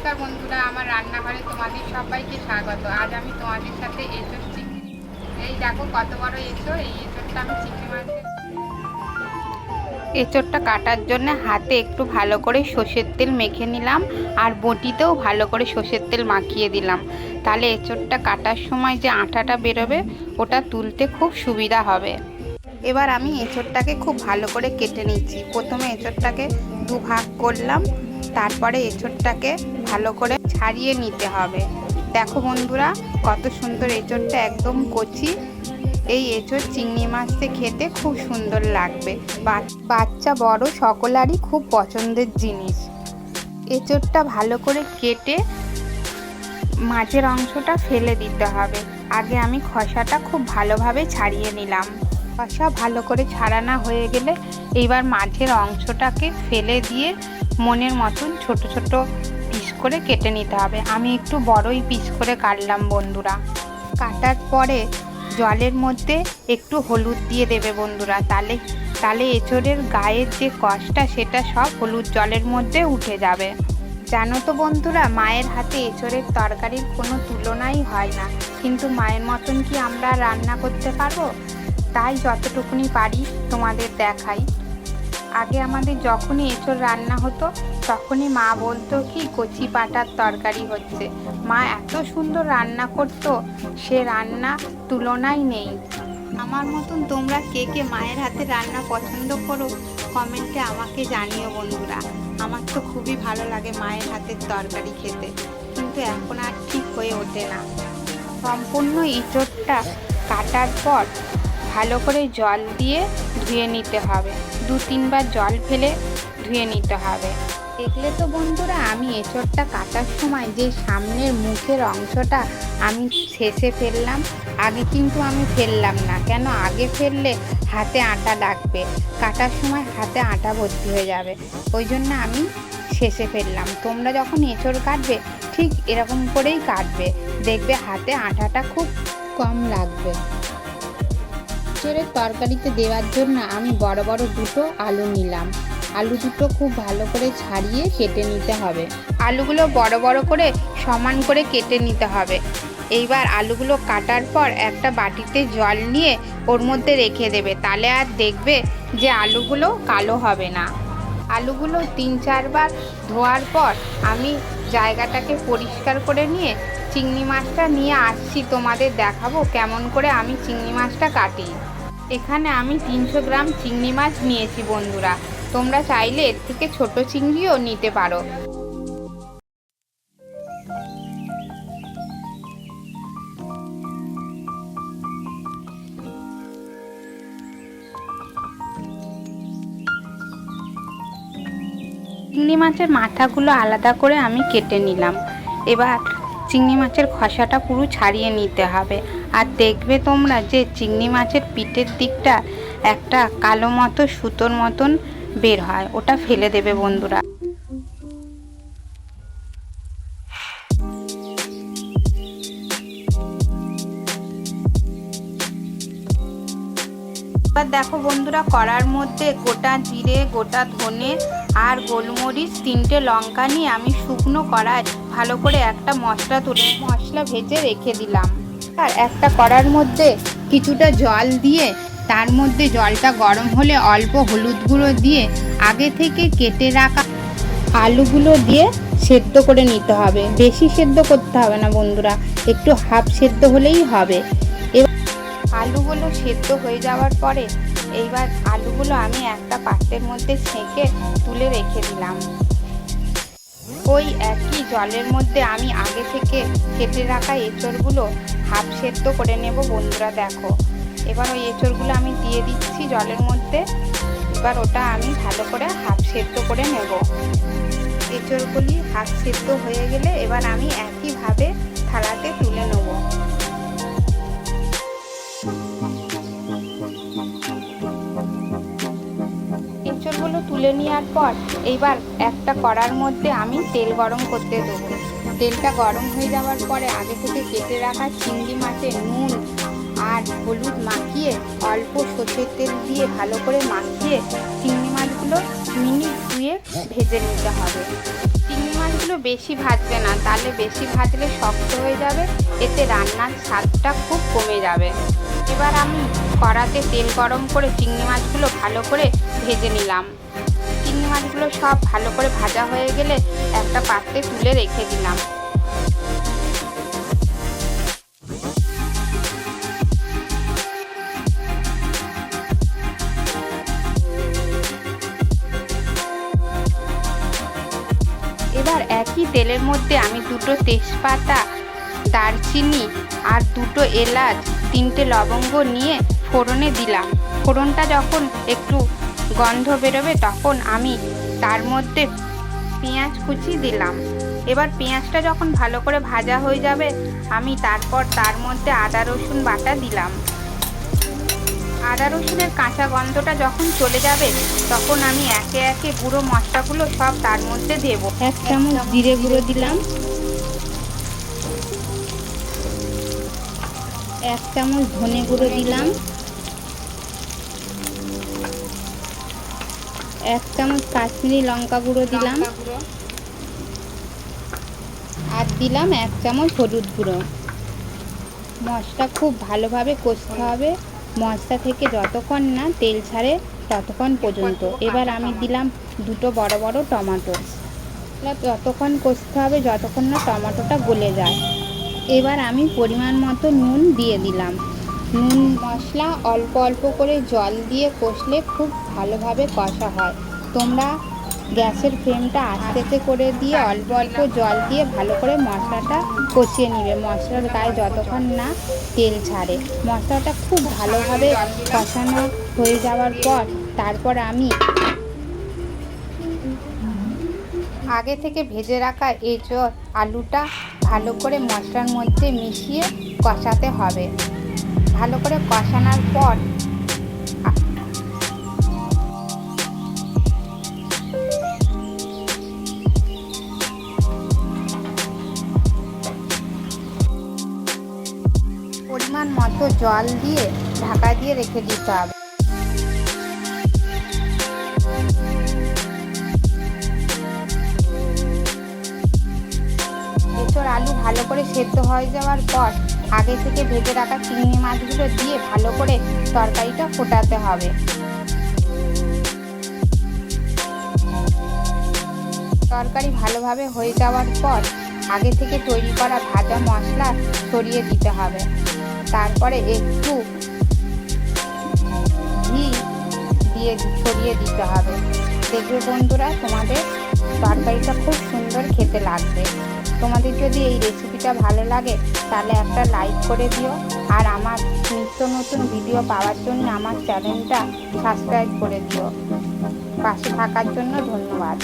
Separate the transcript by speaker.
Speaker 1: নমস্কার বন্ধুরা, আমার রান্নাঘরে তোমাদের সবাইকে স্বাগত। আজ আমি তোমাদের সাথে এঁচড় চিংড়ি এই দেখো কত বড় এঁচড়। এই এঁচড়টা আমি চিংড়ি মাছের এঁচড়টা কাটার জন্য হাতে একটু ভালো করে সর্ষের তেল মেখে নিলাম আর বটিতেও ভালো করে সর্ষের তেল মাখিয়ে দিলাম। তাহলে এঁচড়টা কাটার সময় যে আঠাটা বেরোবে, ওটা তুলতে খুব সুবিধা হবে। এবার আমি এঁচড়টাকে খুব ভালো করে কেটে নিচ্ছি। প্রথমে এঁচড়টাকে দু ভাগ করলাম। তারপরে এঁচড়টাকে ভালো করে ছাড়িয়ে নিতে হবে। দেখো বন্ধুরা, কত সুন্দর এঁচড়টা একদম কচি। এই এঁচড় চিংড়ি মাছতে খেতে খুব সুন্দর লাগবে। বাচ্চা, বড় সকলারই খুব পছন্দের জিনিস। এঁচড়টা ভালো করে কেটে মাঝের অংশটা ফেলে দিতে হবে। আগে আমি খসাটা খুব ভালোভাবে ছাড়িয়ে নিলাম। খসা ভালো করে ছাড়ানো হয়ে গেলে এইবার মাঝের অংশটাকে ফেলে দিয়ে মনের মতন ছোট ছোট পিস করে কেটে নিতে হবে। আমি একটু বড়ই পিস করে কাটলাম বন্ধুরা। কাটার পরে জলের মধ্যে একটু হলুদ দিয়ে দেবে বন্ধুরা। তাহলে তাহলে এঁচড়ের গায়ের যে কষটা, সেটা সব হলুদ জলের মধ্যে উঠে যাবে। জানো তো বন্ধুরা, মায়ের হাতে এঁচড়ের তরকারির কোনো তুলনাই হয় না। কিন্তু মায়ের মতন কি আমরা রান্না করতে পারব? তাই যতটুকুনি পারি তোমাদের দেখাই। আগে আমাদের যখনই এঁচড় রান্না হতো, তখনই মা বলতো, কি কচি পাটার তরকারি হচ্ছে? মা এত সুন্দর রান্না করতো, সে রান্না তুলনাই নেই। আমার মতন তোমরা কে কে মায়ের হাতে রান্না পছন্দ করো, কমেন্টে আমাকে জানিও বন্ধুরা। আমার তো খুবই ভালো লাগে মায়ের হাতের তরকারি খেতে, কিন্তু এখন আর ঠিক হয়ে ওঠে না। সম্পূর্ণ ইঁচড়টা কাটার পর ভালো করে জল দিয়ে ধুয়ে নিতে হবে। দু তিনবার জল ফেলে ধুয়ে নিতে হবে। দেখলে তো বন্ধুরা, আমি এঁচড়টা কাটার সময় যে সামনের মুখের অংশটা আমি শেষে ফেললাম, আগে কিন্তু আমি ফেললাম না। কেন? আগে ফেললে হাতে আটা লাগবে। কাটার সময় হাতে আটা ভর্তি হয়ে যাবে। ওই জন্য আমি শেষে ফেললাম। তোমরা যখন এঁচড় কাটবে, ঠিক এরকম করেই কাটবে। দেখবে হাতে আটাটা খুব কম লাগবে। এঁচড়ের তরকারিতে দেওয়ার জন্য আমি বড় বড় দুটো আলু নিলাম। আলু দুটো খুব ভালো করে ছাড়িয়ে কেটে নিতে হবে। আলুগুলো বড় বড় করে সমান করে কেটে নিতে হবে। এইবার আলুগুলো কাটার পর একটা বাটিতে জল নিয়ে ওর মধ্যে রেখে দেবে। তাহলে আর দেখবে যে আলুগুলো কালো হবে না। আলুগুলো তিন চারবার ধোয়ার পর আমি জায়গাটাকে পরিষ্কার করে নিয়ে চিংড়ি মাছটা নিয়ে আসছি। তোমাদের দেখাবো কেমন করে আমি চিংড়ি মাছটা কাটি। এখানে আমি তিনশো গ্রাম চিংড়ি মাছ নিয়েছি বন্ধুরা। তোমরা চাইলে এর থেকে ছোট চিংড়িও নিতে পারো। চিংড়ি মাছের মাথাগুলো আলাদা করে আমি কেটে নিলাম। এবার চিংড়ি মাছের খসাটা পুরো ছাড়িয়ে নিতে হবে। আর দেখবে তোমরা যে চিংড়ি মাছের পিঠের দিকটা একটা কালো মতো, সুতোর মতন বের হয়। ওটা ফেলে দেবে বন্ধুরা। এবার দেখো বন্ধুরা, কড়ার মধ্যে গোটা জিরে, গোটা ধনে আর গোলমরিচ, তিনটে লঙ্কা নিয়ে আমি শুকনো কড়ায় ভালো করে একটা মশলা তুলে, মশলা ভেজে রেখে দিলাম। আর একটা কড়ার মধ্যে কিছুটা জল দিয়ে, তার মধ্যে জলটা গরম হলে অল্প হলুদ গুঁড়ো দিয়ে আগে থেকে কেটে রাখা আলুগুলো দিয়ে সেদ্ধ করে নিতে হবে। বেশি সেদ্ধ করতে হবে না বন্ধুরা, একটু হাফ সেদ্ধ হলেই হবে। এবার আলুগুলো সেদ্ধ হয়ে যাওয়ার পরে এইবার আলুগুলো আমি একটা পাত্রের মধ্যে ছেঁকে তুলে রেখে দিলাম। ওই একই জলের মধ্যে আমি আগে থেকে কেটে রাখা এঁচড়গুলো হাফ সেদ্ধ করে নেব, বন্ধুরা দেখো। এবার ওই এঁচড়গুলো আমি দিয়ে দিচ্ছি জলের মধ্যে। এবার ওটা আমি ভালো করে হাফ সেদ্ধ করে নেব। এঁচড়গুলি হাফ সেদ্ধ হয়ে গেলে এবার আমি একইভাবে থালাতে তুলে নেব। এঁচড়গুলো তুলে নেওয়ার পর এইবার একটা কড়ার মধ্যে আমি তেল গরম করতে দেবো। তেলটা গরম হয়ে যাওয়ার পরে আগে থেকে কেটে রাখা চিংড়ি মাছের নুন আর হলুদ মাখিয়ে অল্প সর্ষের তেল দিয়ে ভালো করে মাখিয়ে চিংড়ি মাছগুলো মিনিট ধুয়ে ভেজে নিতে হবে। চিংড়ি মাছগুলো বেশি ভাজবে না, তাহলে বেশি ভাজলে শক্ত হয়ে যাবে, এতে রান্নার স্বাদটা খুব কমে যাবে। এবার আমি কড়াতে তেল গরম করে চিংড়ি মাছগুলো ভালো করে ভেজে নিলাম। চিংড়ি মাছগুলো সব ভালো করে ভাজা হয়ে গেলে একটা পাত্রে তুলে রেখে দিলাম। এবার একই তেলের মধ্যে আমি দুটো তেজপাতা, দারচিনি আর দুটো এলাচ, তিনটে লবঙ্গ নিয়ে ফোড়নে দিলাম। ফোড়নটা যখন একটু গন্ধ বেরোবে তখন আমি তার মধ্যে পেঁয়াজ কুচি দিলাম। এবার পেঁয়াজটা যখন ভালো করে ভাজা হয়ে যাবে আমি তারপর তার মধ্যে আদা রসুন বাটা দিলাম। আদা রসুনের কাঁচা গন্ধটা যখন চলে যাবে তখন আমি একে একে গুঁড়ো মশলাগুলো সব তার মধ্যে দেব। এক চামচ জিরে গুঁড়ো দিলাম। এক চামচ ধনে গুঁড়ো দিলাম। এক চামচ কাশ্মীরি লঙ্কা গুঁড়ো দিলাম। আর দিলাম এক চামচ হলুদ গুঁড়ো। মশলা খুব ভালোভাবে কষতে হবে। মশলা থেকে যতক্ষণ না তেল ছাড়ে ততক্ষণ পর্যন্ত। এবার আমি দিলাম দুটো বড় বড় টমেটো। ততক্ষণ কষতে হবে যতক্ষণ না টমেটোটা গলে যায়। এবার আমি পরিমাণ মতো নুন দিয়ে দিলাম। নুন মশলা অল্প অল্প করে জল দিয়ে কষলে খুব ভালোভাবে কষা হয়। তোমরা গ্যাসের ফ্লেমটা আস্তে আস্তে করে দিয়ে অল্প অল্প জল দিয়ে ভালো করে মশলাটা কষিয়ে নিবে। মশলার গায়ে যতক্ষণ না তেল ছাড়ে। মশলাটা খুব ভালোভাবে কষানো হয়ে যাওয়ার পর তারপর আমি আগে থেকে ভেজে রাখা এঁচড় আলুটা ভালো করে মশলার মধ্যে মিশিয়ে কষাতে হবে। ভালো করে কষানোর পর পরিমাণ মতো জল দিয়ে ঢাকা দিয়ে রেখে দিতে হবে। এঁচড় আলু ভালো করে সেদ্ধ হয়ে যাওয়ার পর আগে থেকে ভেজে রাখা চিংড়ি মাছগুলো দিয়ে ভালো করে তরকারিটা ফোটাতে হবে। তরকারি ভালোভাবে হয়ে যাওয়ার পর আগে থেকে তৈরি করা ভাজা মশলা ছড়িয়ে দিতে হবে। তারপরে একটু ঘি দিয়ে ছড়িয়ে দিতে হবে। দেখবে বন্ধুরা, তোমাদের তরকারিটা খুব সুন্দর খেতে লাগবে। তোমাদের যদি এই রেসিপিটা ভালো লাগে, তাহলে একটা লাইক করে দিও। আর আমার নিত্য নতুন ভিডিও পাওয়ার জন্য আমার চ্যানেলটা সাবস্ক্রাইব করে দিও। পাশে থাকার জন্য ধন্যবাদ।